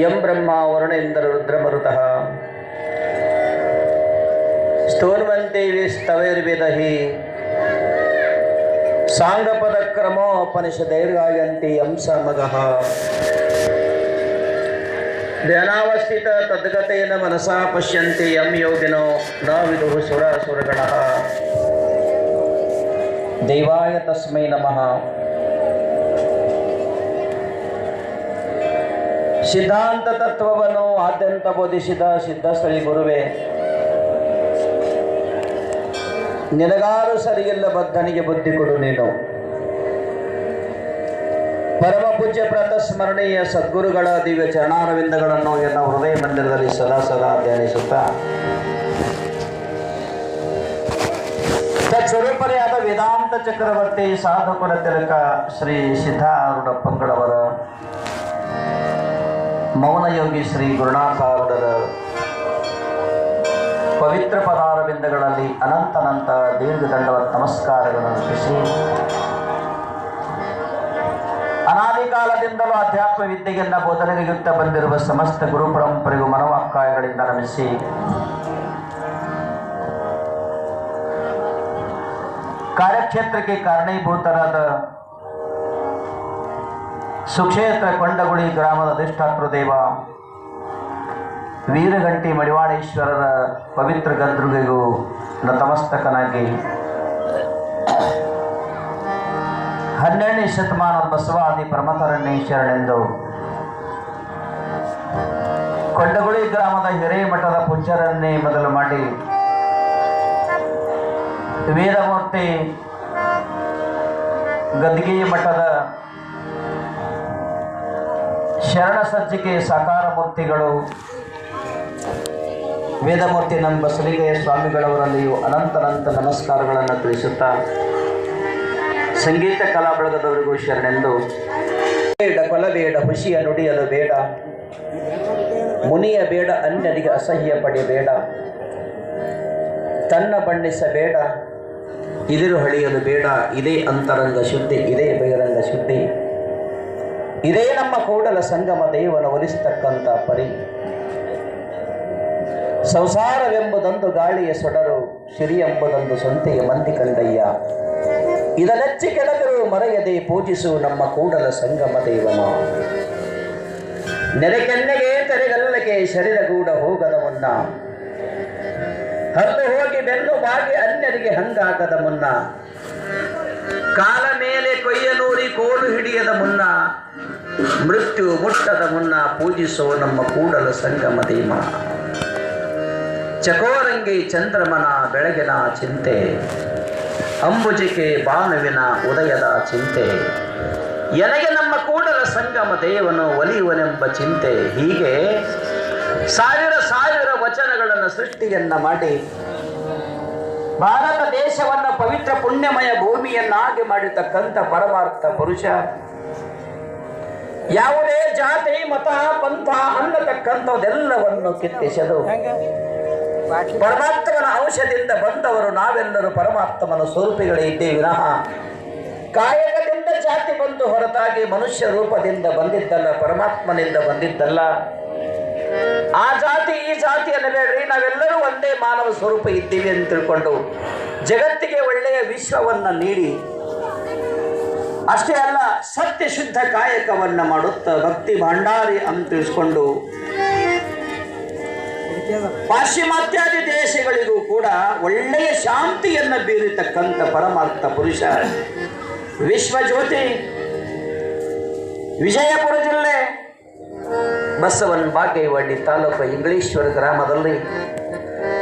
M ಬ್ರಹ್ಮ ರುದ್ರ ರುದ್ರಮರುತಃ ಸ್ತೋನ್ವಂತೇವಿ ಸ್ತವೈರ್ವೇದಹಿ ಸಾಂಗಪದ ಕ್ರಮೋಪನಿಷದೈರ್ಗಾಯಂತಿ ಹಂಸ ಮಗಃ ಧ್ಯಾನಾವಸ್ಥಿತ ತದ್ಗತೇನ ಮನಸಾ ಪಶ್ಯಂತಿ ಯಂ ಯೋಗಿನೋ ನ ವಿದುಃ ಸುರ ದೇವಾಯ ತಸ್ಮೈ ನಮಃ. ಸಿದ್ಧಾಂತ ತತ್ವವನ್ನು ಆದ್ಯಂತ ಬೋಧಿಸಿದ ಸಿದ್ಧಸ್ಥಳಿ ಗುರುವೇ, ನಿನಗಾರು ಸರಿಯಿಲ್ಲ ಬದ್ಧನಿಗೆ ಬುದ್ಧಿ ಕೊಡು ನೀನು. ಪರಮ ಪೂಜ್ಯ ಪ್ರತ ಸ್ಮರಣೀಯ ಸದ್ಗುರುಗಳ ದಿವ್ಯ ಚರಣಾರವಿಂದಗಳನ್ನು ಎನ್ನ ಹೃದಯ ಮಂದಿರದಲ್ಲಿ ಸದಾ ಸದಾ ಧ್ಯಾನಿಸುತ್ತಾ. ಸ್ವರೂಪರೆಯಾದ ವೇದಾಂತ ಚಕ್ರವರ್ತಿ ಸಾಧಕರ ತಿಲಕ ಶ್ರೀ ಸಿದ್ಧಾರೂಢಪ್ಪಂಗಳವರ ಮೌನಯೋಗಿ ಶ್ರೀ ಗುರುನಾಥಾರೂಢರ ಪವಿತ್ರ ಪದಾರಬಿಂದಗಳಲ್ಲಿ ಅನಂತನಂತ ದೀರ್ಘದಂಡವತ್ ನಮಸ್ಕಾರಗಳನ್ನು ಅರ್ಪಿಸಿ. ಅನಾದಿ ಕಾಲದಿಂದಲೂ ಅಧ್ಯಾತ್ಮ ವಿದ್ಯೆಯನ್ನ ಬೋಧನೆಗೆಯುತ್ತ ಬಂದಿರುವ ಸಮಸ್ತ ಗುರು ಪರಂಪರೆಗೂ ಮನೋವಾಕ್ಕಾಯಗಳಿಂದ ನಮಿಸಿ. ಕಾರ್ಯಕ್ಷೇತ್ರಕ್ಕೆ ಕಾರಣೀಭೂತರಾದ ಸುಕ್ಷೇತ್ರ ಕೊಂಡಗುಳಿ ಗ್ರಾಮದ ದೇವ. ವೀರಗಂಟಿ ಮಡಿವಾಳೇಶ್ವರರ ಪವಿತ್ರ ಗದ್ರುಗೆಗೂ ನತಮಸ್ತಕನಾಗಿ. ಹನ್ನೆರಡನೇ ಶತಮಾನದ ಬಸವಾದಿ ಪರಮತರಣ್ಯೇಶ್ವರನೆಂದು ಕೊಂಡಗುಳಿ ಗ್ರಾಮದ ಹಿರೇಮಠದ ಪೂಜ್ಯರನ್ನೇ ಮೊದಲು ಮಾಡಿ. ವೀರಮೂರ್ತಿ ಗದ್ಗಿ ಮಠದ ಶರಣ ಸಜ್ಜಿಕೆ ಸಾಕಾರ ಮೂರ್ತಿಗಳು, ವೇದಮೂರ್ತಿ ನಮ್ಮ ಬಸಲಿಗೆ ಸ್ವಾಮಿಗಳವರಲ್ಲಿಯೂ ಅನಂತನಂತ ನಮಸ್ಕಾರಗಳನ್ನು ತಿಳಿಸುತ್ತಾ, ಸಂಗೀತ ಕಲಾ ಬಳಗದವರಿಗೂ ಶರಣೆಂದು. ಬೇಡ ಕೊಲಬೇಡ ಹುಷಿಯ ನುಡಿಯಲು ಬೇಡ. ಮುನಿಯ ಬೇಡ, ಅನ್ಯರಿಗೆ ಅಸಹ್ಯ ಪಡೆಯಬೇಡ ತನ್ನ ಬಣ್ಣಿಸಬೇಡ ಇದಿರು ಹಳಿಯಲು ಬೇಡ, ಇದೇ ಅಂತರಂಗ ಶುದ್ಧಿ, ಇದೇ ಬಹಿರಂಗ ಶುದ್ಧಿ. ಇದೇ ನಮ್ಮ ಕೂಡಲ ಸಂಗಮ ದೇವನ ಒಲಿಸತಕ್ಕಂಥ ಪರಿ. ಸಂಸಾರವೆಂಬುದೊಂದು ಗಾಳಿಯ ಸೊಡರು ಸಿರಿ ಎಂಬುದೊಂದು ಸೊಂತೆಯ ಮಂದಿ ಕಂಡಯ್ಯ. ಇದನ್ನೆಚ್ಚಿ ಕೆಳಗರು ಮರೆಯದೆ ಪೂಜಿಸು ನಮ್ಮ ಕೂಡಲ ಸಂಗಮ ದೇವನ. ನೆರೆಕೆನ್ನೆಗೆ ತೆರೆಗಲ್ಲಗೆ ಶರೀರಗೂಡ ಹೋಗದ ಮುನ್ನ. ಹಲ್ಲು ಹೋಗಿ ಬೆನ್ನು ಬಾಗಿ ಅನ್ಯರಿಗೆ ಹಂಗಾಗದ ಮುನ್ನ. ಕಾಲ ಕೊಯ್ಯನೂರಿ ಕೋಲು ಹಿಡಿಯದ ಮುನ್ನ, ಮೃತ್ಯು ಮುಟ್ಟದ ಮುನ್ನ ಪೂಜಿಸೋ ನಮ್ಮ ಕೂಡಲ ಸಂಗಮ ದೇವ. ಚಕೋರಂಗಿ ಚಂದ್ರಮನ ಬೆಳಗಿನ ಚಿಂತೆ, ಅಂಬುಜಿಕೆ ಬಾನುವಿನ ಉದಯದ ಚಿಂತೆ. ಎನಗೆ ನಮ್ಮ ಕೂಡಲ ಸಂಗಮ ದೇವನು ಒಲಿಯುವನೆಂಬ ಚಿಂತೆ. ಹೀಗೆ ಸಾವಿರ ಸಾವಿರ ವಚನಗಳನ್ನು ಸೃಷ್ಟಿಯನ್ನ ಮಾಡಿ ಭಾರತ ದೇಶವನ್ನ ಪವಿತ್ರ ಪುಣ್ಯಮಯ ಭೂಮಿಯನ್ನಾಗಿ ಮಾಡಿರ್ತಕ್ಕಂಥ ಪರಮಾರ್ಥ ಪುರುಷ. ಯಾವುದೇ ಜಾತಿ ಮತ ಪಂಥ ಅನ್ನತಕ್ಕಂಥದ್ದೆಲ್ಲವನ್ನು ಕಿತ್ತಿಸಲು ಪರಮಾತ್ಮನ ಅಂಶದಿಂದ ಬಂದವರು ನಾವೆಲ್ಲರೂ ಪರಮಾತ್ಮನ ಸ್ವರೂಪಿಗಳೇ ಇದ್ದೇವೆ. ವಿನಃ ಕಾಯಕದಿಂದ ಜಾತಿ ಬಂದು ಹೊರತಾಗಿ ಮನುಷ್ಯ ರೂಪದಿಂದ ಬಂದಿದ್ದಲ್ಲ ಪರಮಾತ್ಮನಿಂದ ಬಂದಿದ್ದಲ್ಲ. ಆ ಜಾತಿ, ಈ ಜಾತಿ ಬೇಡ್ರಿ ನಾವೆಲ್ಲರೂ ಒಂದೇ ಮಾನವ ಸ್ವರೂಪ ಇದ್ದೀವಿ ಅಂತ ತಿಳ್ಕೊಂಡು ಜಗತ್ತಿಗೆ ಒಳ್ಳೆಯ ವಿಶ್ವವನ್ನ ನೀಡಿ, ಅಷ್ಟೇ ಅಲ್ಲ, ಸತ್ಯ ಶುದ್ಧ ಕಾಯಕವನ್ನ ಮಾಡುತ್ತಾ ಭಕ್ತಿ ಭಂಡಾರಿ ಅಂತ ತಿಳಿಸ್ಕೊಂಡು ಪಾಶ್ಚಿಮಾತ್ಯಾದಿ ದೇಶಗಳಿಗೂ ಕೂಡ ಒಳ್ಳೆಯ ಶಾಂತಿಯನ್ನು ಬೀರಿತಕ್ಕಂಥ ಪರಮಾರ್ಥ ಪುರುಷ ವಿಶ್ವಜ್ಯೋತಿ, ವಿಜಯಪುರ ಜಿಲ್ಲೆ. ಬಸವನ್ ಬಾಗೇವಳ್ಳಿ ತಾಲೂಕು ಇಂಗ್ಲೀಶ್ವರ ಗ್ರಾಮದಲ್ಲಿ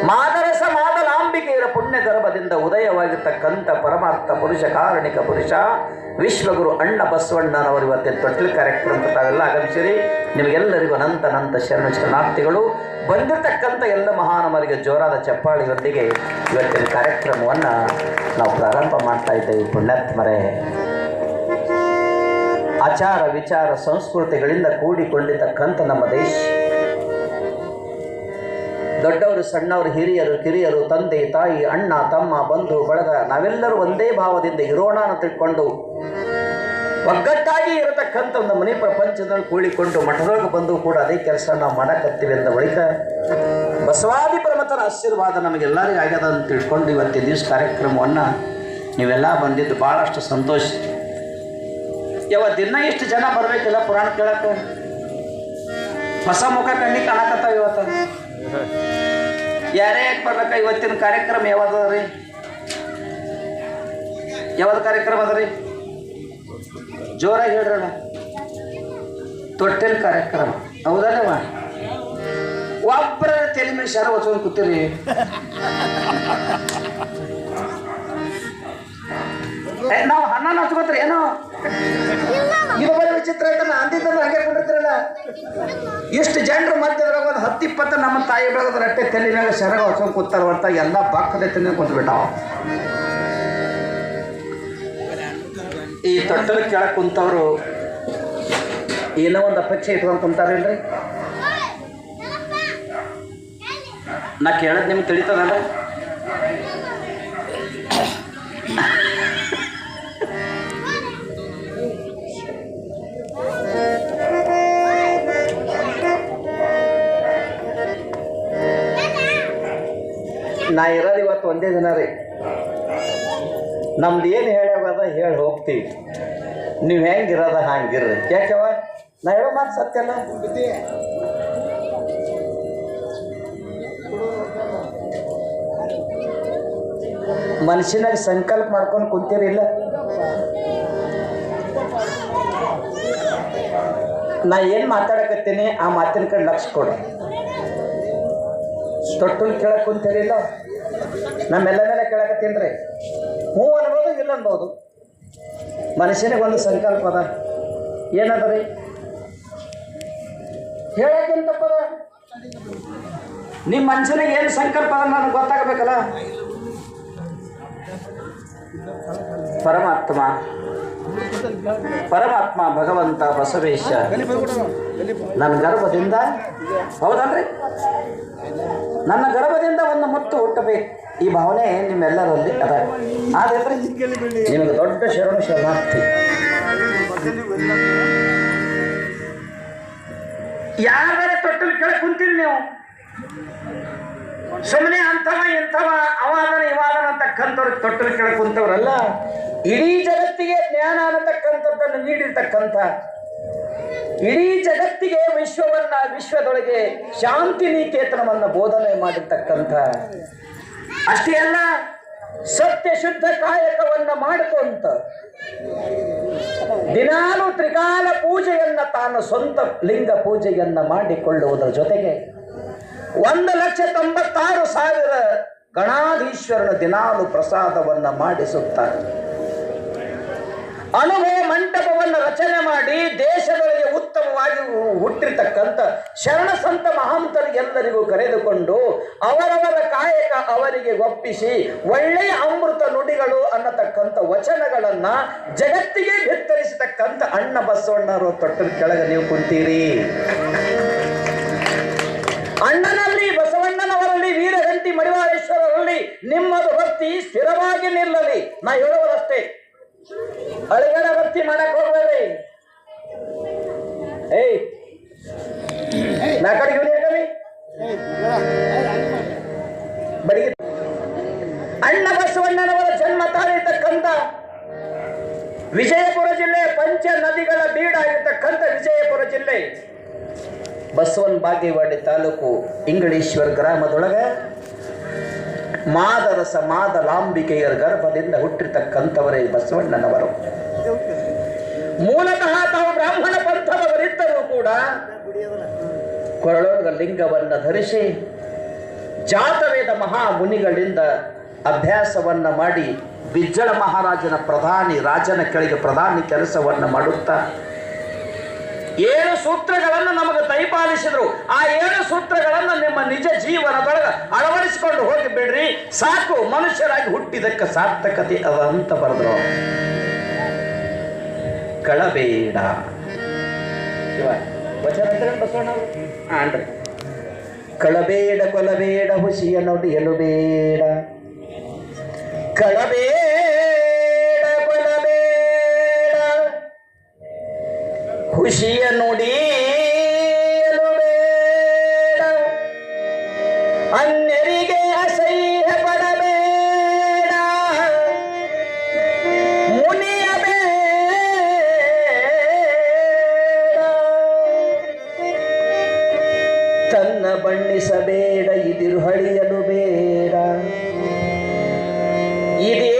ಮಾದರಸ ಮಾದಲಾಂಬಿಕೆಯರ ಪುಣ್ಯ ಗರ್ಭದಿಂದ ಉದಯವಾಗಿರ್ತಕ್ಕಂಥ ಪರಮಾರ್ಥ ಪುರುಷ, ಕಾರಣಿಕ ಪುರುಷ, ವಿಶ್ವಗುರು ಅಣ್ಣ ಬಸವಣ್ಣನವರು ಇವತ್ತಿನ ತೊಟ್ಟಿಲು ಕಾರ್ಯಕ್ರಮಕ್ಕೆ ತಾವೆಲ್ಲ ಆಗಮಿಸಿರಿ. ನಿಮಗೆಲ್ಲರಿಗೂ ಅನಂತ ಅನಂತ ಶರಣ ಶರಣಾರ್ಥಿಗಳು. ಬಂದಿರತಕ್ಕಂಥ ಎಲ್ಲ ಮಹಾನವರಿಗೆ ಜೋರಾದ ಚಪ್ಪಾಳಿಯೊಂದಿಗೆ ಇವತ್ತಿನ ಕಾರ್ಯಕ್ರಮವನ್ನು ನಾವು ಪ್ರಾರಂಭ ಮಾಡ್ತಾ ಇದ್ದೇವೆ. ಪುಣ್ಯಾತ್ಮರೇ ಆಚಾರ ವಿಚಾರ ಸಂಸ್ಕೃತಿಗಳಿಂದ ಕೂಡಿಕೊಂಡಿರ್ತಕ್ಕಂಥ ನಮ್ಮ ದೇಶ. ದೊಡ್ಡವರು, ಸಣ್ಣವರು, ಹಿರಿಯರು, ಕಿರಿಯರು, ತಂದೆ, ತಾಯಿ, ಅಣ್ಣ, ತಮ್ಮ, ಬಂಧು, ಬಳಗ, ನಾವೆಲ್ಲರೂ ಒಂದೇ ಭಾವದಿಂದ ಇರೋಣ ಅಂತ ತಿಳ್ಕೊಂಡು ಒಗ್ಗಟ್ಟಾಗಿ ಇರತಕ್ಕಂಥ ಒಂದು ಮನೆ ಪ್ರಪಂಚದಲ್ಲಿ ಕೂಡಿಕೊಂಡು ಮಠದೊಳಗೆ ಬಂದು ಕೂಡ ಅದೇ ಕೆಲಸ ನಾವು ಮಾಡಕತ್ತೀವಿ ಅಂದ ಬಳಿಕ ಬಸವಾದಿ ಪರಮತರ ಆಶೀರ್ವಾದ ನಮಗೆಲ್ಲರಿಗೂ ಆಗ್ಯದ ಅಂತ ತಿಳ್ಕೊಂಡು ಇವತ್ತಿನ ದಿವಸ ಕಾರ್ಯಕ್ರಮವನ್ನು ನೀವೆಲ್ಲ ಬಂದಿದ್ದು ಭಾಳಷ್ಟು ಸಂತೋಷ. ಯಾವ ದಿನ ಎಷ್ಟು ಜನ ಬರ್ಬೇಕಿಲ್ಲ, ಪುರಾಣ ಕೇಳಕ್ಕೆ? ಹೊಸ ಮುಖ ಕಣ್ಣಿ ಕಾಣಕತ್ತಾವ ಇವತ್ತು? ಯಾರೇ ಯಾಕೆ ಬರ್ಬೇಕ? ಇವತ್ತಿನ ಕಾರ್ಯಕ್ರಮ ಯಾವ್ದು ರೀ? ಯಾವ್ದು ಕಾರ್ಯಕ್ರಮ ಅದ ರೀ? ಜೋರಾಗಿ ಹೇಳ್ರಲ್ಲ ತೊಟ್ಟಿನ ಕಾರ್ಯಕ್ರಮ. ಹೌದಲ್ಲವ ಒಬ್ಬರ ತಲೆ ಮೇಲೆ ಶಾರ ಹೊಚ್ಕೊಂಡು ಕೂತೀರಿ. ನಾವು ಹಣ್ಣನ್ನು ಹಚ್ಕೋತೀರಿ, ಏನೋ? ಇದು ಬರೀ ವಿಚಿತ್ರ ಐತಲ್ಲ ಅಂದಿದ್ದಲ್ಲ ಹಂಗೆ ಕೊಂಡಿರ್ತೀರಲ್ಲ? ಇಷ್ಟು ಜನರು ಮಧ್ಯದ್ರಾಗ ಒಂದು ಹತ್ತು ಇಪ್ಪತ್ತು ನಮ್ಮ ತಾಯಿ ಬೆಳಗದ ರಟ್ಟೆ ತಲೆ ಮ್ಯಾಗ ಶರಗ ಹೊಚ್ಕೊಂಡು ಕೂತಾರ ಅಂತ ಎಲ್ಲ ಬಾಕದೆ ತಿನ್ನ ಕುಂತ್ಬಿಟ್ಟಾವ. ಈ ತೊಟ್ಟಲ ಕೆಳಗೆ ಕುಂತವರು ಏನೋ ಒಂದು ಅಪೇಕ್ಷೆ ಇಟ್ಕೊಂಡು ಕುಂತಾರಿಲ್ರಿ ನಾ ಕೇಳದ್ ನಿಮ್ಗೆ ತಿಳಿತದಲ್ಲ? ನಾ ಇರೋದು ಇವತ್ತು ಒಂದೇ ದಿನ ರೀ. ನಮ್ದು ಏನು ಹೇಳ್ಯಾವದ ಹೇಳಿ ಹೋಗ್ತೀವಿ ನೀವು ಹೆಂಗಿರೋದ ಹಂಗಿರ್ರಿ ಯಾಕೆವ ನಾ ಹೇಳೋ ಮಾತು ಸತ್ಯ ಅಲ್ಲ? ಮನುಷ್ಯನಾಗ ಸಂಕಲ್ಪ ಮಾಡ್ಕೊಂಡು ಕುಂತೀರಿಲ್ಲ ನಾ ಏನು ಮಾತಾಡಕತ್ತೀನಿ ಆ ಮಾತಿನ ಕಡೆ ಲಕ್ಷ ಕೊಡು. ತೊಟ್ಟು ಕೇಳಕ್ಕೆ ಕುಂತೀರಿಲ್ಲ ನಮ್ಮೆಲ್ಲ ಮೇಲೆ ಕೇಳಕತ್ತೀನಿ ರೀ ಹ್ಞೂ ಅನ್ಬೋದು, ಇಲ್ಲ ಅನ್ಬೋದು. ಮನುಷ್ಯನಿಗೆ ಒಂದು ಸಂಕಲ್ಪ ಅದ. ಏನದ ರೀ ಹೇಳಕ್ಕೇನು ತಪ್ಪದ ನಿಮ್ಮ ಮನುಷ್ಯನಿಗೆ ಏನು ಸಂಕಲ್ಪ ಅದ ನನಗೆ ಗೊತ್ತಾಗಬೇಕಲ್ಲ? ಪರಮಾತ್ಮ. ಪರಮಾತ್ಮ ಭಗವಂತ ಬಸವೇಶ ನನ್ನ ಗರ್ಭದಿಂದ? ಹೌದಲ್ರಿ ನನ್ನ ಗರ್ಭದಿಂದ ಒಂದು ಮುತ್ತು ಹುಟ್ಟಬೇಕು. ಈ ಭಾವನೆ ನಿಮ್ಮೆಲ್ಲರಲ್ಲಿ ಅದ. ಆದ್ರೆ ನಿಮಗೆ ದೊಡ್ಡ ಶರಣ ಶರಣಾರ್ಥಿ. ಯಾರ ತೊಟ್ಟಲು ಕೆಳಗೆ ಕುಂತೀರಿ ನೀವು? ಸುಮ್ಮನೆ ಅಂಥವ ಇಂಥವ, ಅವಾದನ, ಇವಾದನ ಅಂತಕ್ಕಂಥವ್ರಿಗೆ ತೊಟ್ಟಲು ಕೆಳಗೆ ಕುಂತವ್ರಲ್ಲ, ಇಡೀ ಜಗತ್ತಿಗೆ ಜ್ಞಾನ ಅನ್ನತಕ್ಕಂಥದ್ದನ್ನು ನೀಡಿರ್ತಕ್ಕಂಥ ಇಡೀ ಜಗತ್ತಿಗೆ ವಿಶ್ವವನ್ನ, ವಿಶ್ವದೊಳಗೆ ಶಾಂತಿ ನಿಕೇತನವನ್ನು ಬೋಧನೆ ಮಾಡಿರ್ತಕ್ಕಂಥ ಅಷ್ಟೇ ಅಲ್ಲ ಸತ್ಯ ಶುದ್ಧ ಕಾಯಕವನ್ನ ಮಾಡಿಕೊಂತ ದಿನಾಲು ತ್ರಿಕಾಲ ಪೂಜೆಯನ್ನ ತಾನು ಸ್ವಂತ ಲಿಂಗ ಪೂಜೆಯನ್ನ ಮಾಡಿಕೊಳ್ಳುವುದರ ಜೊತೆಗೆ ಒಂದು ಲಕ್ಷ ತೊಂಬತ್ತಾರು ಸಾವಿರ ಗಣಾಧೀಶ್ವರನ ದಿನಾಲು ಪ್ರಸಾದವನ್ನ ಮಾಡಿಸುತ್ತಾರೆ. ಅನುಭವ ಮಂಟಪವನ್ನು ರಚನೆ ಮಾಡಿ ದೇಶಗಳಿಗೆ ಉತ್ತಮವಾಗಿ ಹುಟ್ಟಿರ್ತಕ್ಕಂಥ ಶರಣ ಸಂತ ಮಹಾಂತರಿಗೆಲ್ಲರಿಗೂ ಕರೆದುಕೊಂಡು ಅವರವರ ಕಾಯಕ ಅವರಿಗೆ ಒಪ್ಪಿಸಿ ಒಳ್ಳೆಯ ಅಮೃತ ನುಡಿಗಳು ಅನ್ನತಕ್ಕಂಥ ವಚನಗಳನ್ನ ಜಗತ್ತಿಗೆ ಬಿತ್ತರಿಸತಕ್ಕಂಥ ಅಣ್ಣ ಬಸವಣ್ಣರು ತೊಟ್ಟದ ಕೆಳಗೆ ನೀವು ಕುಂತೀರಿ. ಅಣ್ಣನಲ್ಲಿ, ಬಸವಣ್ಣನವರಲ್ಲಿ, ವೀರಗಂಟಿ ಮಡಿವಾಳೇಶ್ವರರಲ್ಲಿ ನಿಮ್ಮದು ಭಕ್ತಿ ಸ್ಥಿರವಾಗಿ ನಿಲ್ಲಲಿ. ನಾ ಹೇಳುವುದಷ್ಟೇ. ಅಳಿಗಡ ಭಕ್ತಿ ಮಾಡಕ್ ಹೋಗ್ಬೇಡಿ. ಏಯ್. ನಾ ಕಡೆ ಬಡಿಗೆ. ಅಣ್ಣ ಬಸವಣ್ಣನವರ ಜನ್ಮ ತಾಳಿರ್ತಕ್ಕಂಥ ವಿಜಯಪುರ ಜಿಲ್ಲೆ, ಪಂಚ ನದಿಗಳ ಬೀಡಾಗಿರ್ತಕ್ಕಂಥ ವಿಜಯಪುರ ಜಿಲ್ಲೆ, ಬಸವನ ಬಾಗೇವಾಡಿ ತಾಲೂಕು ಇಂಗಳೇಶ್ವರ ಗ್ರಾಮದೊಳಗೆ ಮಾದರಸ, ಮಾದಲಾಂಬಿಕೆಯರ ಗರ್ಭದಿಂದ ಹುಟ್ಟಿರ್ತಕ್ಕಂಥವರೇ ಬಸವಣ್ಣನವರು. ಮೂಲತಃ ತಾವು ಬ್ರಾಹ್ಮಣ ಪಂಥದವರಿದ್ದರೂ ಕೂಡ ಕೊರಳೋರ್ಗ ಲಿಂಗವನ್ನು ಧರಿಸಿ ಜಾತವೇದ ಮಹಾ ಮುನಿಗಳಿಂದ ಅಭ್ಯಾಸವನ್ನ ಮಾಡಿ ಬಿಜ್ಜಳ ಮಹಾರಾಜನ ಪ್ರಧಾನಿ, ರಾಜನ ಕೆಳಗೆ ಪ್ರಧಾನಿ ಕೆಲಸವನ್ನು ಮಾಡುತ್ತಾ ಏಳು ಸೂತ್ರಗಳನ್ನು ನಮಗೆ ದಯಪಾಲಿಸಿದ್ರು ಆ ಏಳು ಸೂತ್ರಗಳನ್ನು ನಿಮ್ಮ ನಿಜ ಜೀವನದೊಳಗೆ ಅಳವಡಿಸಿಕೊಂಡು ಹೋಗಿ ಬಿಡ್ರಿ ಸಾಕು, ಮನುಷ್ಯರಾಗಿ ಹುಟ್ಟಿದಕ್ಕೆ ಸಾರ್ಥಕತೆ ಅದ ಅಂತ ಬರೆದ್ರು ಕಳಬೇಡ. ಕಳಬೇಡ, ಕೊಲಬೇಡ, ಹುಸಿಯ ನೋಡಿ ಬೇಡ. ಕಳಬೇಡ ಖುಷಿಯ ನುಡಿ ಅನ್ಯರಿಗೆ ಅಸಹ್ಯ ಪಡಬೇಡ. ಮುನಿಯ ತನ್ನ ಬಣ್ಣಿಸಬೇಡ ಇದಿರು ಹಳಿಯಲು ಬೇಡ. ಇದೇ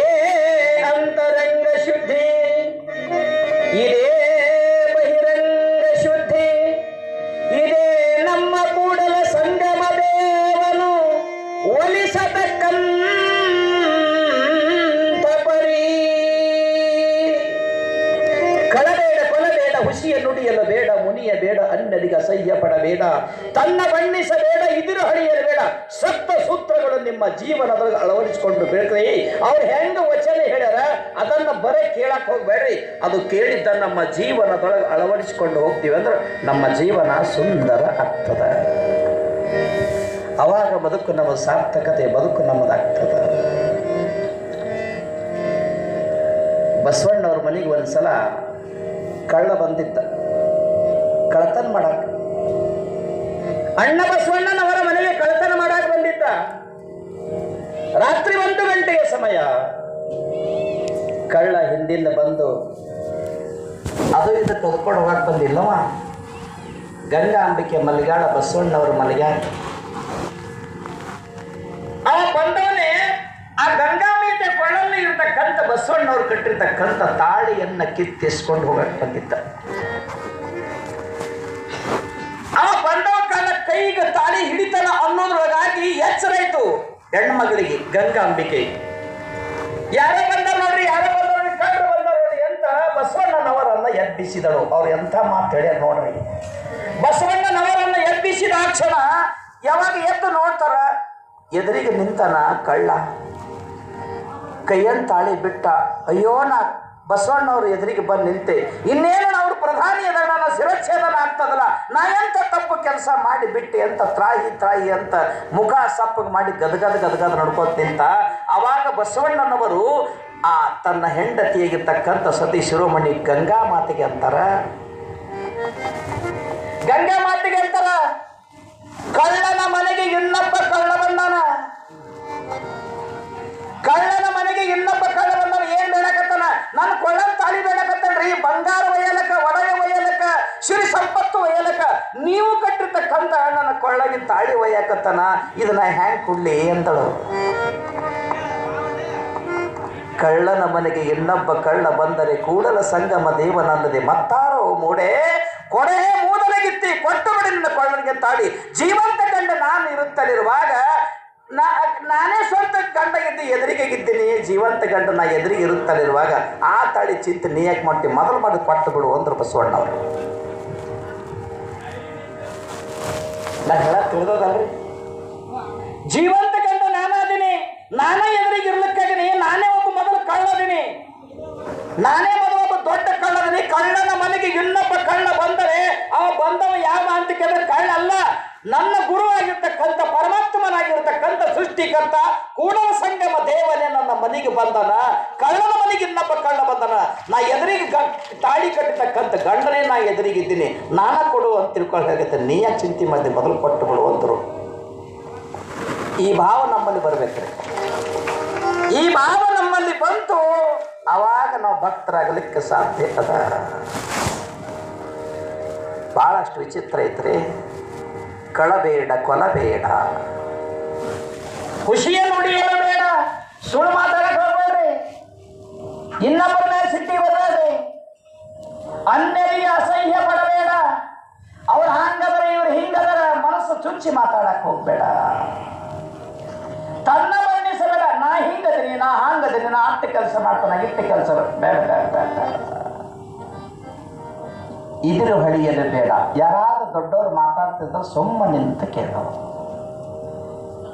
ನಿಮ್ಮ ಜೀವನದೊಳಗೆ ಅಳವಡಿಸಿಕೊಂಡು ಬೇಡ್ರಿ ಅವ್ರು ಹೆಂಗ ವಚನ ಹೇಳ್ಯಾರ, ಅದನ್ನ ಬರೇ ಕೇಳಕ್ ಹೋಗ್ಬೇಡ್ರಿ. ಅದು ಕೇಳಿದ್ದ ನಮ್ಮ ಜೀವನದೊಳಗೆ ಅಳವಡಿಸಿಕೊಂಡು ಹೋಗ್ತೀವಿ ಅಂದ್ರೆ ನಮ್ಮ ಜೀವನ ಸುಂದರ ಆಗ್ತದ. ಅವಾಗ ಬದುಕು ನಮ್ಮ ಸಾರ್ಥಕತೆ, ಬದುಕು ನಮ್ಮದಾಗ್ತದ ಬಸವಣ್ಣವ್ರ ಮನೆಗೆ ಒಂದ್ಸಲ ಕಳ್ಳ ಬಂದಿದ್ದ. ಕಳ್ಳತನ ಮಾಡಾಕ. ಅಣ್ಣ ಬಸವಣ್ಣನವರ ಮನೆಗೆ ಕಳತನ ಮಾಡಾಕ ಬಂದಿದ್ದ. ರಾತ್ರಿ ಒಂದು ಗಂಟೆಯ ಸಮಯ. ಕಳ್ಳ ಹಿಂದಿಂದ ಬಂದು, ಅದು ಇದು ಕದ್ಕೊಂಡು ಹೋಗಕ್ಕೆ ಬಂದಿಲ್ಲವ? ಗಂಗಾಂಬಿಕೆ ಮಲ್ಲಿಗಾಡ ಬಸವಣ್ಣವರು ಮಲ್ಲಿಗಾಡ ಅವ ಬಂದವನೇ ಆ ಗಂಗಾಮೀತೆ ಕೊಳಲ್ಲಿ ಇರ್ತಕ್ಕಂಥ ಬಸವಣ್ಣವ್ರು ಕಟ್ಟಿರ್ತಕ್ಕಂಥ ತಾಳಿಯನ್ನ ಕಿತ್ತಿಸ್ಕೊಂಡು ಹೋಗಕ್ಕೆ ಬಂದಿದ್ದ. ಅವ ಬಂದವ ಕಾಲ ಕೈಗೆ ತಾಳಿ ಹಿಡಿತಲ್ಲ ಅನ್ನೋದ್ರೊಳಗಾಗಿ ಎಚ್ಚರ ಆಯ್ತು ಹೆಣ್ಣು ಮಗಳಿಗೆ ಗಂಗಾಂಬಿಕೆ ಯಾರೇ ಬಂದ ನೋಡ್ರಿ, ಯಾರೇ ಬಂದ ನೋಡ್ರಿ ಕಂಡು ಬಂದ ನೋಡ್ರಿ ಅಂತ ಬಸವಣ್ಣನವರನ್ನ ಎಬ್ಬಿಸಿದಳು. ಅವ್ರು ಎಂಥ ಮಾತು ನೋಡ್ರಿ. ಬಸವಣ್ಣನವರನ್ನ ಎಬ್ಬಿಸಿದ ಕ್ಷಣ ಯಾವಾಗ ಎದ್ದು ನೋಡ್ತಾರ? ಎದುರಿಗೆ ನಿಂತನ ಕಳ್ಳ. ಕೈಯನ್ ತಾಳಿ ಬಿಟ್ಟ, ಅಯ್ಯೋ, ನಾ ಬಸವಣ್ಣವ್ರ ಎದುರಿಗೆ ಬಂದು ನಿಂತೆ. ಇನ್ನೇನು ಅವ್ರು ಪ್ರಧಾನಿ ಅದ, ನನ್ನ ಶಿರಚ್ಛೇದನ ಆಗ್ತದಲ್ಲ ನಾ ಎಂತ ತಪ್ಪು ಕೆಲಸ ಮಾಡಿ ಬಿಟ್ಟೆ ಅಂತ ತ್ರಾಯಿ ತ್ರಾಯಿ ಅಂತ ಮುಖ ಸಪ್ಪಗೆ ಮಾಡಿ ಗದಗದ ಗದಗದ ನಡ್ಕೋತ ನಿಂತ, ಅವಾಗ ಬಸವಣ್ಣನವರು ಆ ತನ್ನ ಹೆಂಡತಿಯಾಗಿರ್ತಕ್ಕಂಥ ಸತಿ ಶಿರೋಮಣಿ ಗಂಗಾ ಮಾತೆಗೆ ಅಂತಾರ. ಗಂಗಾ ಮಾತೆಗೆ ಅಂತಾರ? ಕಳ್ಳನ ಮನೆಗೆ ಇನ್ನೊಬ್ಬ ಕಳ್ಳ ಬಂದಾನ ಬೇಡಕತ್ತಾನ ನಾನು ಕೊಳ್ಳನ್ ತಾಳಿ ಬೇಡಕತ್ತಲ್ರಿ ಬಂಗಾರ ಒಯ್ಯಲಕ್ಕ, ಒಡವೆ ಒಯ್ಯಲಕ್ಕ, ಸಿರಿ ಸಂಪತ್ತು ಒಯ್ಯಲಕ್ಕ, ನೀವು ಕಟ್ಟಿರ್ತಕ್ಕಂಥ ನನ್ನ ಕೊಳ್ಳಗಿನ ತಾಳಿ ಒಯ್ಯಕತ್ತನ. ಇದನ್ನ ಹ್ಯಾಂಗ್ ಕೊಡ್ಲಿ ಅಂತಳು. ಕಳ್ಳನ ಮನೆಗೆ ಇನ್ನೊಬ್ಬ ಕಳ್ಳ ಬಂದರೆ ಕೂಡಲ ಸಂಗಮ ದೇವನಲ್ಲದೆ ಮತ್ತಾರೋ ಮೂಡೆ. ಕೊಡೆ ಮೂಡಲಗಿತ್ತಿ ಕೊಟ್ಟು ಬಿಡಿ ನಿನ್ನ ಕೊಳ್ಳನಿಗೆ ತಾಳಿ. ಜೀವಂತ ಕಂಡ ನಾನು ಇರುತ್ತಲಿರುವಾಗ ನಾ ನಾನೇ ಸ್ವಂತ ಎದುರಿಗೆ ಇದ್ದೀನಿ ಜೀವಂತ ಗಂಡ ನಾ ಎದುರಿಗೆ ಇರುತ್ತಲಿರುವಾಗ ಆ ತಾಳಿ ಚಿಂತೆ ನೀ ಯಾಕೆ ಮಾಡ್ತೀವಿ ಮೊದಲು ಮಾಡಿ ಕೊಟ್ಟು ಬಿಡು ಅಂದ್ರು ಬಸವಣ್ಣವ್ರು ನಾ ಹೇಳ ತಿಳಿದೋದಲ್ರಿ? ಜೀವಂತ ಗಂಡ ನಾನಾದೀನಿ ನಾನೇ ಎದುರಿಗೆ ಇರ್ಲಿಕ್ಕಾಗಿನಿ ನಾನೇ ಒಬ್ಬ ಮೊದಲು ಕಳ್ಳದೀನಿ. ನಾನೇ ಮೊದಲು ಒಬ್ಬ ದೊಡ್ಡ ಕಳ್ಳದೀನಿ. ಕಳ್ಳನ ಮನೆಗೆ ಇನ್ನೊಬ್ಬ ಕಳ್ಳ ಬಂದರೆ ಅವ ಬಂದವ ಯಾವ ಕಾರಣ ಅಲ್ಲ, ನನ್ನ ಗುರುವಾಗಿರ್ತಕ್ಕಂಥ ಪರಮಾತ್ಮನಾಗಿರ್ತಕ್ಕಂಥ ಸೃಷ್ಟಿಕರ್ತ ಕೂಡಲ ಸಂಗಮ ದೇವನೇ ನನ್ನ ಮನೆಗೆ ಬಂದನ, ಕಳ್ಳನ ಮನೆಗೆ ಇನ್ನೊಬ್ಬ ಕಳ್ಳ ಬಂದನ. ನಾ ಎದುರಿಗೆ ತಾಳಿ ಕಟ್ಟಿರ್ತಕ್ಕಂಥ ಗಂಡನೇ ನಾ ಎದುರಿಗಿದ್ದೀನಿ ನಾನ ಕೊಡು ಅಂತ ತಿಳ್ಕೊಳ್ಳಾಗತ್ತೆ ನೀಯ ಚಿಂತೆ ಮಾಡಿದೆ? ಮೊದಲು ಕೊಟ್ಟು ಬಿಡುವಂತರು ಈ ಭಾವ ನಮ್ಮಲ್ಲಿ ಬರ್ಬೇಕ್ರಿ. ಈ ಭಾವ ನಮ್ಮಲ್ಲಿ ಬಂತು, ಅವಾಗ ನಾವು ಭಕ್ತರಾಗಲಿಕ್ಕೆ ಸಾಧ್ಯ ಅದ. ಬಹಳಷ್ಟು ವಿಚಿತ್ರ ಐತ್ರಿ ಕಳಬೇಡ, ಕೊಲಬೇಡ. ಖುಷಿಯ ನುಡಿ ಬೇಡ ಸುಳ್ಳು ಮಾತಾಡಕ್ಕೆ ಹೋಗ್ಬೇಡ್ರಿ. ಇನ್ನೊಬ್ಬರ ಮೇಲೆ ಸಿಟ್ಟಿ ಬರಬೇಡ್ರಿ ಅನ್ಯರಿಗೆ ಅಸಹ್ಯ ಪಡಬೇಡ. ಅವ್ರು ಹಂಗದರ, ಇವ್ರು ಹಿಂಗದರ ಮನಸ್ಸು ಚುಚ್ಚಿ ಮಾತಾಡಕ್ ಹೋಗ್ಬೇಡ. ತನ್ನ ಬಣ್ಣಿಸಬೇಡ ನಾ ಹಿಂಗದಿನಿ, ನಾ ಹಂಗದಿನಿ, ನಾ ಅಟ್ಟ ಕೆಲಸ ಮಾಡ್ತಾನ ಇಟ್ಟ ಕೆಲಸ ಬೇಡ ಬೇಡ ಬೇಡ. ಇದಿರು ಹಳಿಯಲ್ಲಿ ಬೇಡ. ಯಾರಾದ್ರೂ ದೊಡ್ಡವ್ರು ಮಾತಾಡ್ತಿದ್ರೆ ಸುಮ್ಮನೆ ನಿಂತ ಕೇಳೋರು.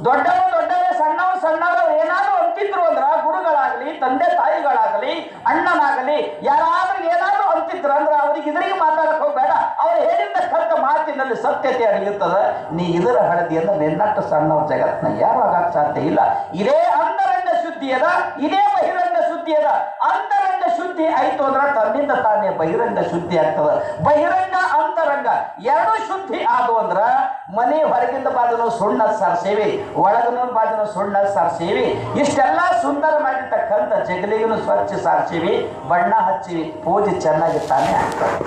ದೊಡ್ಡವರು ದೊಡ್ಡವರು, ಸಣ್ಣವರು ಸಣ್ಣವರು, ಏನಾದ್ರು ಅಂತಿದ್ರು ಅಂದ್ರ ಗುರುಗಳಾಗಲಿ, ತಂದೆ ತಾಯಿಗಳಾಗಲಿ, ಅಣ್ಣನಾಗಲಿ, ಯಾರಾದ್ರೂ ಏನಾದ್ರು ಅಂತಿದ್ರು ಅಂದ್ರೆ ಅವ್ರಿಗೆ ಇದರಿಗೆ ಮಾತಾಡಕ್ ಹೋಗ್ಬೇಡ. ಅವ್ರು ಹೇಳಿರ್ತಕ್ಕಂಥ ಮಾತಿನಲ್ಲಿ ಸತ್ಯತೆ ಅಡಗಿರ್ತದೆ. ನೀ ಇದರ ಹಳದಿ ಅಂದ್ರೆ ನಿನ್ನಟ್ಟು ಸಣ್ಣವ್ರ ಜಗತ್ನ ಆಗಕ್ ಸಾಧ್ಯ ಇಲ್ಲ. ಇದೇ ಅಂತರಂಗ ಶುದ್ಧಿ ಅದ ಇದೇ ಬಹಿರಂಗ ಶುದ್ಧಿ ಅದ ಅಂತರಂಗ ಶುದ್ಧಿ ಆಯ್ತು ಅಂದ್ರ ತನ್ನಿಂದ ತಾನೇ ಬಹಿರಂಗ ಶುದ್ಧಿ ಆಗ್ತದ. ಬಹಿರಂಗ ಅಂತರಂಗ ಎರಡು ಶುದ್ಧಿ ಆದು ಅಂದ್ರ ಮನೆ ಹೊರಗಿಂದ ಬಾದನು ಸುಣ್ಣ ಸಾರ್ಸೇವಿ, ಒಳಗಿನ ಬಾದನು ಸುಣ್ಣ ಸಾರ್ಸೇವಿ, ಇಷ್ಟೆಲ್ಲ ಸುಂದರ ಮಾಡಿರ್ತಕ್ಕಂಥ ಜಗಲಿಗೂ ಸ್ವಚ್ಛ ಸಾರ್ಸೇವಿ, ಬಣ್ಣ ಹಚ್ಚಿವಿ, ಪೂಜೆ ಚೆನ್ನಾಗಿ ತಾನೇ ಆಗ್ತದೆ.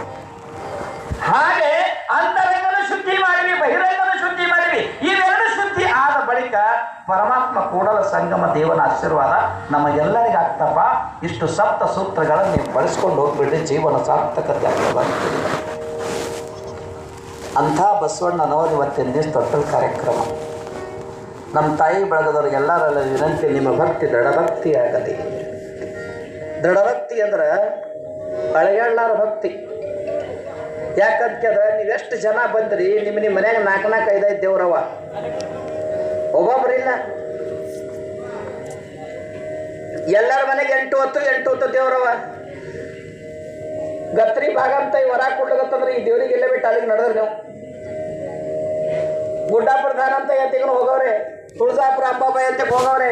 ಹಾಗೆ ಅಂತರಂಗನ ಶುದ್ಧಿ ಮಾಡಿವಿ ಬಹಿರಂಗನ ಶುದ್ಧಿ ಮಾಡಿವಿ, ಇವೆರಡು ಆದ ಬಳಿಕ ಪರಮಾತ್ಮ ಕೂಡಲ ಸಂಗಮ ದೇವನ ಆಶೀರ್ವಾದ ನಮಗೆಲ್ಲರಿಗೂ ಆಗ್ತಪ್ಪ. ಇಷ್ಟು ಸಪ್ತ ಸೂತ್ರಗಳನ್ನು ನೀವು ಬಳಸ್ಕೊಂಡು ಹೋಗ್ಬಿಡ್ರಿ. ಜೀವನ ಸಾರ್ಥಕತೆ ಆಗ್ತದೆ ಅಂಥ ಬಸವಣ್ಣ ಅನ್ನೋದು ಇವತ್ತಿನ ದಿವಸ ದೊಡ್ಡ ಕಾರ್ಯಕ್ರಮ. ನಮ್ಮ ತಾಯಿ ಬಳಗದವ್ರಿಗೆಲ್ಲರಲ್ಲ ವಿನಂತಿ, ನಿಮ್ಮ ಭಕ್ತಿ ದೃಢಭಕ್ತಿ ಆಗಲಿ ದೃಢಭಕ್ತಿ ಅಂದ್ರೆ ಅಳೆಯಾಳಾರ ಭಕ್ತಿ. ಯಾಕಂತ ಕೇಳಿದ್ರೆ ನೀವೆಷ್ಟು ಜನ ಬಂದ್ರಿ, ನಿಮ್ಮ ನಿಮ್ಮ ಮನ್ಯಾಗ ನಾಲ್ಕು ನಾಲ್ಕು ಐದೈದು ದೇವ್ರವ. ಒಬ್ಬೊಬ್ರಿಲ್ಲ. ಎಲ್ಲರ ಮನೆಗೆ ಎಂಟು ಹೊತ್ತು ಎಂಟು ಹೊತ್ತು ದೇವರವ. ಗತ್ರಿ ಭಾಗ ಅಂತ ಈ ಕೊಡ್ಲಕತ್ತಂದ್ರೆ ಈ ದೇವರಿಗೆ ಎಲ್ಲ ಬಿಟ್ಟು ಅಲ್ಲಿಗೆ ನಡೆದ್ರಿ ನೀವು. ಗುಡ್ಡ ಪ್ರಧಾನ ಅಂತ ಎತ್ತಿಗೂ ಹೋಗವ್ರೆ. ತುಳಜಾಪುರ ಅಂಬಾಬಾಯಿ ಅಂತ ಹೋಗವ್ರೆ.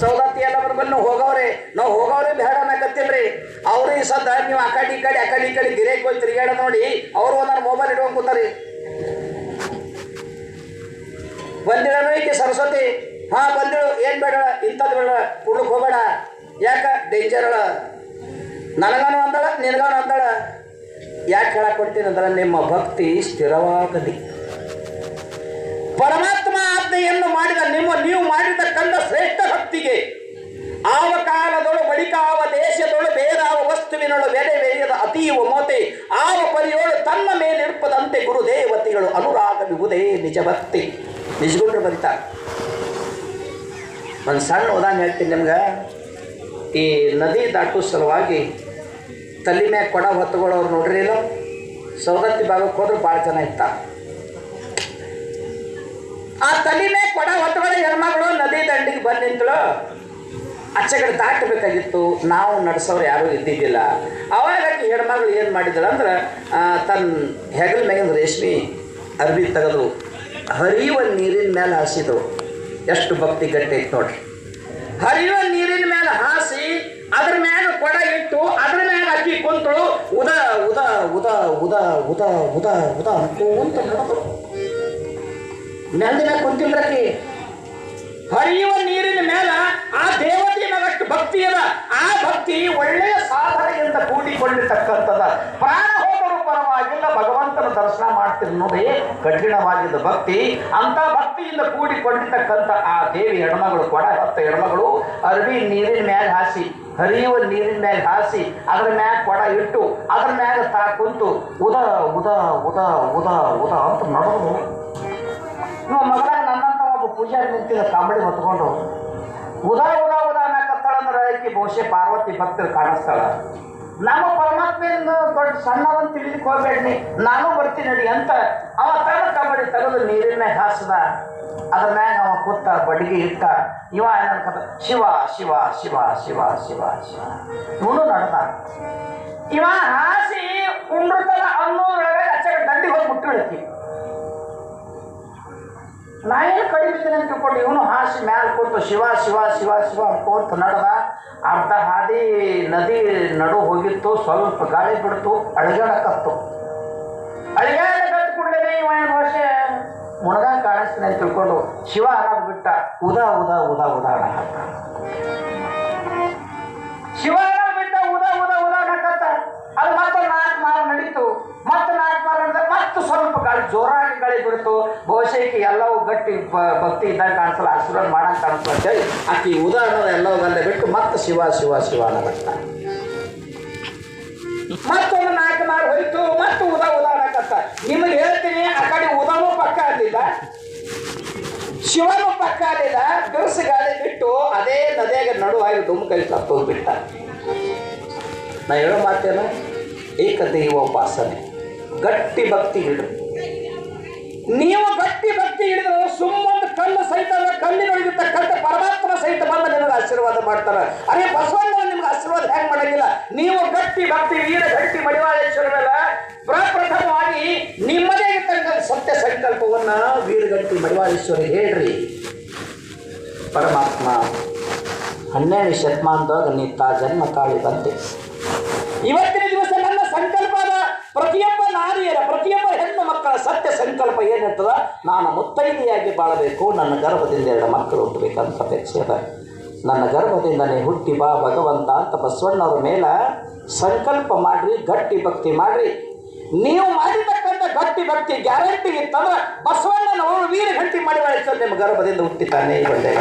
ಸೌಗತ್ತಿ ಎಲ್ಲ ಬಂದು ಹೋಗವ್ರೆ. ನಾವು ಹೋಗವ್ರೆ ಬೇಡ ಅನ್ನಕತ್ತಿಲ್ರಿ ಅವ್ರು ಈ ಸದ್ದ ನೀವು ಆ ಕಡೆ ಈ ಕಡೆ, ಆ ಕಡೆ ಈ ಕಡೆ ಗಿರೇಕ್ ಹೋಗಿ ತಿರುಗಾಡ ನೋಡಿ, ಅವ್ರು ಒಂದಾರು ಮೊಬೈಲ್ ಇಟ್ಕೊಂಡು ಕೂತಾರಿ. ಬಂದಿಳನು ಐತಿ ಸರಸ್ವತಿ. ಹಾ, ಬಂದಿಳು, ಏನ್ ಬೇಡ ಇಂಥದ್ದು ಬೇಡ ಕುಡ್ಲಕ್ ಹೋಗಬೇಡ. ಯಾಕ? ಡೇಂಜರ್ ನನಗನು ಅಂದಳ, ನಿನಗನು ಅಂದಳ. ಯಾಕೆ ಹೇಳಕ್ ಕೊಡ್ತೀನಿ ಅಂದ್ರೆ ನಿಮ್ಮ ಭಕ್ತಿ ಸ್ಥಿರವಾಗಲಿ. ಪರಮಾತ್ಮ ಆಜ್ಞೆಯನ್ನು ಮಾಡಿದ ನಿಮ್ಮ, ನೀವು ಮಾಡಿರ್ತಕ್ಕಂಥ ಶ್ರೇಷ್ಠ ಭಕ್ತಿಗೆ, ಆವ ಕಾಲದೊಳು, ಬಳಿಕ ಆವ ದೇಶದೊಳು ಬೇರಾವ ವಸ್ತುವಿನೊಳು, ಬೆಲೆ ಬೆಳೆಯದ ಅತೀವ ಮೋತೆ, ಆವ ಪರಿಯೋಳು ತನ್ನ ಮೇಲಿರುಪದಂತೆ ಗುರುದೇವತೆಗಳು ಅನುರಾಗವಿವುದೇ ನಿಜ ಭಕ್ತಿ. ನಿಜಗುಂಡ್ರು ಬರಿತಾರೆ ಒಂದು ಸಣ್ಣ ಉದಾಹರಣೆ ಹೇಳ್ತೀನಿ ನಿಮ್ಗೆ. ಈ ನದಿ ದಾಟೋ ಸಲುವಾಗಿ ತಲೆ ಮ್ಯಾಗ ಕೊಡ ಹೊತ್ತುಗಳವ್ರು ನೋಡ್ರಿ ಇಲ್ಲ ಸವದತ್ತಿ ಭಾಗಕ್ಕೆ ಹೋದ್ರೆ ಭಾಳ ಜನ ಇರ್ತಾರೆ. ಆ ತಲೆ ಮೇಲೆ ಕೊಡ ಹೊತ್ತುಗಳ ಹೆಣ್ಮಗಳು ನದಿ ದಂಡಿಗೆ ಬಂದು ನಿಂತಳು. ಕಡೆ ದಾಟಬೇಕಾಗಿತ್ತು. ನಾವು ನಡೆಸೋರು ಯಾರೂ ಇದ್ದಿದ್ದಿಲ್ಲ. ಅವಾಗ ಹೆಣ್ಮಗಳು ಏನು ಮಾಡಿದಳು ಅಂದ್ರೆ ತನ್ನ ಹೆಗಲ ಮ್ಯಾಗಿನ ರೇಷ್ಮೆ ಅರ್ಬಿ ತೆಗೆದು ಹರಿಯುವ ನೀರಿನ ಮೇಲೆ ಹಾಸಿದವು. ಎಷ್ಟು ಭಕ್ತಿ ಗಟ್ಟಿ ಐತೆ ನೋಡ್ರಿ. ಹರಿಯುವ ನೀರಿನ ಮೇಲೆ ಹಾಸಿ, ಅದ್ರ ಮೇಲೆ ಕೊಡ ಇಟ್ಟು, ಅದ್ರ ಮೇಲೆ ಅಕ್ಕಿ ಕುಂತಳು, ಉದ ಉದ ಉದ ಉದ ಉದ ಉದ ಉದ ಅಂತ ನಡೆದಳು ನೆಲದ ಮ್ಯಾಗ ಕುಂತಿಲ್ರಕಿ ಹರಿಯುವ ನೀರಿನ ಮೇಲ ಆ ದೇವತೆ ಮಗಷ್ಟು ಭಕ್ತಿ ಅದ. ಆ ಭಕ್ತಿ ಒಳ್ಳೆಯ ಸಾಧನೆಯಿಂದ ಕೂಡಿಕೊಂಡಿರ್ತಕ್ಕಂಥದ ಪ್ರಾಣ ಹೋದರೂ ಪರವಾಗಿಲ್ಲ, ಭಗವಂತನ ದರ್ಶನ ಮಾಡ್ತೀರಿ ನೋಡಿ, ಕಠಿಣವಾಗಿದ್ದ ಭಕ್ತಿ. ಅಂತ ಭಕ್ತಿಯಿಂದ ಕೂಡಿಕೊಂಡಿರ್ತಕ್ಕಂಥ ಆ ದೇವಿ ಹೆಣ್ಮಗಳು ಕೊಡ, ಹತ್ತ ಹೆಣ್ಮಗಳು ಅರಬಿ ನೀರಿನ ಮ್ಯಾಲ ಹಾಸಿ, ಹರಿಯುವ ನೀರಿನ ಮ್ಯಾಲ ಹಾಸಿ, ಅದ್ರ ಮ್ಯಾಗ ಕೊಡ ಇಟ್ಟು, ಅದರ ಮ್ಯಾಗ ತಾ ಕುಂತು, ಉದ ಉದ ಉದ ಉದ ಉದ ಅಂತ ನನ್ನಂತ ಒಬ್ಬ ಪೂಜಾರಿ ನಿಂತಿದ್ದ ಕಾಂಬಳಿ ಹೊತ್ಕೊಂಡು, ಉದಾ ಉದಾ ಉದಾ ಅನ್ನಕತ್ತಾಳ ಅಂದ್ರೆ ಆಕಿ ಬಹುಶಃ ಪಾರ್ವತಿ ಭಕ್ತರು ಕಾಣಿಸ್ತಾಳ. ನಮ್ಮ ಪರಮಾತ್ಮೆಯಿಂದ ದೊಡ್ಡ ಸಣ್ಣವಂತ ತಿಳಿಲಿಕ್ಕೆ ಹೋಗ್ಬೇಡಿ ನಾನು ಬರ್ತೀನಿ ನಡಿ ಅಂತ ಅವ ತನ್ನ ಕಬಡ್ಡಿ ತಗದು ನೀರಿನ ಹಾಸದ. ಅದ್ರ ಮ್ಯಾಗ ಅವ ಕೂತ ಬಡಿಗೆ ಇಟ್ಟ, ಇವ ಏನಂತ ಶಿವ ಶಿವ ಶಿವ ಶಿವ ಶಿವ ಶಿವ. ಇವನು ನಡೆದ. ಇವ ಹಾಸಿ ಉಂಡ್ರತನ ಅನ್ನೋದ್ರೊಳಗೆ ಅಚ್ಚ ದಂಡಿಗೆ ಹೋಗಿ ಮುಟ್ಟಿ ಬಿಡತ್ತಿ ನಾ ಏನು ಕಡಿಮೆ ಇದ್ದೀನಿ ಅಂತ ತಿಳ್ಕೊಂಡು, ಇವನು ಹಾಸಿ ಮ್ಯಾಲ ಕೂತು ಶಿವ ಶಿವ ಶಿವ ಶಿವ ಅನ್ಕೋತ ನಡೆದ. ಅರ್ಧ ಹಾದಿ ನದಿ ನಡು ಹೋಗಿತ್ತು, ಸ್ವಲ್ಪ ಗಾಳಿ ಬಿಡ್ತು ಅಳಗಾಡಕತ್ತು ಅಳಗಾಡಕತ್ತ ಕೂಡಲೇ ಇವ ಏನು ಭಾಷೆ ಮುಣಗ ಕಾಣಿಸ್ತೀನಿ ಅಂತ ತಿಳ್ಕೊಂಡು ಶಿವ ಅನ್ನೋದು ಬಿಟ್ಟ. ಉದ ಉದ ಉದ ಉದ ಶಿವ ಬಿಟ್ಟ, ಉದ ಉದ ಉದ ಅನ್ನಕತ್ತ ಅದು ಮತ್ತೆ ನಾಲ್ಕು ಮಾರು ನಡೀತು. ಮತ್ತೆ ಮತ್ತೆ ಸ್ವಲ್ಪ ಗಾಳಿ ಜೋರಾಗಿ ಗಾಳಿ ಬಿಡ್ತು ಬಹುಶಃ ಎಲ್ಲವೂ ಗಟ್ಟಿ ಭಕ್ತಿ ಇದ್ದಂಗೆ ಕಾಣಿಸಲ್ಲ. ಆಶೀರ್ವಾದ ಮಾಡಂಗೆ ಕಾಣಿಸಲ್ಲ ಅಂತೇಳಿ ಆಕೆ ಉದ ಅನ್ನೋದು ಎಲ್ಲವೂ ಬಿಟ್ಟು ಮತ್ತೆ ಶಿವ ಶಿವ ಶಿವ ಅನ್ನಕತ್ತ ಮತ್ತೊಂದು ನಾಲ್ಕು ಮಾರು ಹೋಯ್ತು. ಮತ್ತೆ ಉದಾ, ಉದ ಕತ್ತ ನಿಮಗೆ ಹೇಳ್ತೀನಿ, ಆ ಕಡೆ ಉದನೂ ಪಕ್ಕ ಆಗಲಿಲ್ಲ. ಶಿವನು ಪಕ್ಕ ಆಗಲಿಲ್ಲ. ಬಿರುಸು ಗಾಳಿ ಬಿಟ್ಟು ಅದೇ ನದಿಯಾಗ ನಡುವಾಗಿ ದುಮ್ ಕೈ ಬಿಟ್ಟ ನಾ ಹೇಳೋ ಮಾತೇನು? ಏಕದೈವ ಉಪಾಸನೆ ಗಟ್ಟಿ ಭಕ್ತಿ ಹಿಡಿದು. ನೀವು ಗಟ್ಟಿ ಭಕ್ತಿ ಹಿಡಿದು ಸುಮ್ಮೊಂದು ಕಲ್ಲು ಸಹಿತ ಕಲ್ಲಿನೊಳಗಿರ್ತಕ್ಕಂಥ ಪರಮಾತ್ಮ ಸಹಿತ ಬಂದ ನಿಮಗೆ ಆಶೀರ್ವಾದ ಮಾಡ್ತಾರ. ಅರೆ ಬಸವಣ್ಣ ನಿಮ್ಗೆ ಆಶೀರ್ವಾದ ಹೆಂಗ್ ಮಾಡಂಗಿಲ್ಲ? ನೀವು ಗಟ್ಟಿ ಭಕ್ತಿ ವೀರ ಗಟ್ಟಿ ಮಡಿವಾಳೇಶ್ವರ ಮೇಲೆ ಪ್ರಪ್ರಥಮವಾಗಿ ನಿಮ್ಮದೇ ಇರ್ತಕ್ಕಂಥ ಸತ್ಯ ಸಂಕಲ್ಪವನ್ನ ವೀರಗಟ್ಟಿ ಮಡಿವಾಳೇಶ್ವರ ಹೇಳ್ರಿ. ಪರಮಾತ್ಮ ಹನ್ನೆರಡು ಶತಮಾನದಾಗ ನೀ ಜನ್ಮ ತಾಳಿ ಬಂದೆ. ಇವತ್ತಿನ ದಿವಸ ನನ್ನ ಸಂಕಲ್ಪದ ಪ್ರತಿಯೊಬ್ಬ ನಾರಿಯರ ಪ್ರತಿಯೊಬ್ಬ ಹೆಣ್ಣು ಮಕ್ಕಳ ಸತ್ಯ ಸಂಕಲ್ಪ ಏನಿರ್ತದ ನಾನು ಮುತ್ತೈದೆಯಾಗಿ ಬಾಳಬೇಕು, ನನ್ನ ಗರ್ಭದಿಂದ ಎರಡು ಮಕ್ಕಳು ಹುಟ್ಟಬೇಕಂತ ಅಪೇಕ್ಷೆ ಅದ. ನನ್ನ ಗರ್ಭದಿಂದನೇ ಹುಟ್ಟಿ ಬಾ ಭಗವಂತ ಅಂತ ಬಸವಣ್ಣವ್ರ ಮೇಲೆ ಸಂಕಲ್ಪ ಮಾಡ್ರಿ, ಗಟ್ಟಿ ಭಕ್ತಿ ಮಾಡ್ರಿ. ನೀವು ಮಾಡಿರ್ತಕ್ಕಂಥ ಗಟ್ಟಿ ಭಕ್ತಿ ಗ್ಯಾರಂಟಿ ಇತ್ತಂದ್ರೆ ಬಸವಣ್ಣನವರು ವೀರ ಗಟ್ಟಿ ಮಾಡಿ ನಿಮ್ಮ ಗರ್ಭದಿಂದ ಹುಟ್ಟಿತಾನೆ ಬಂದೆ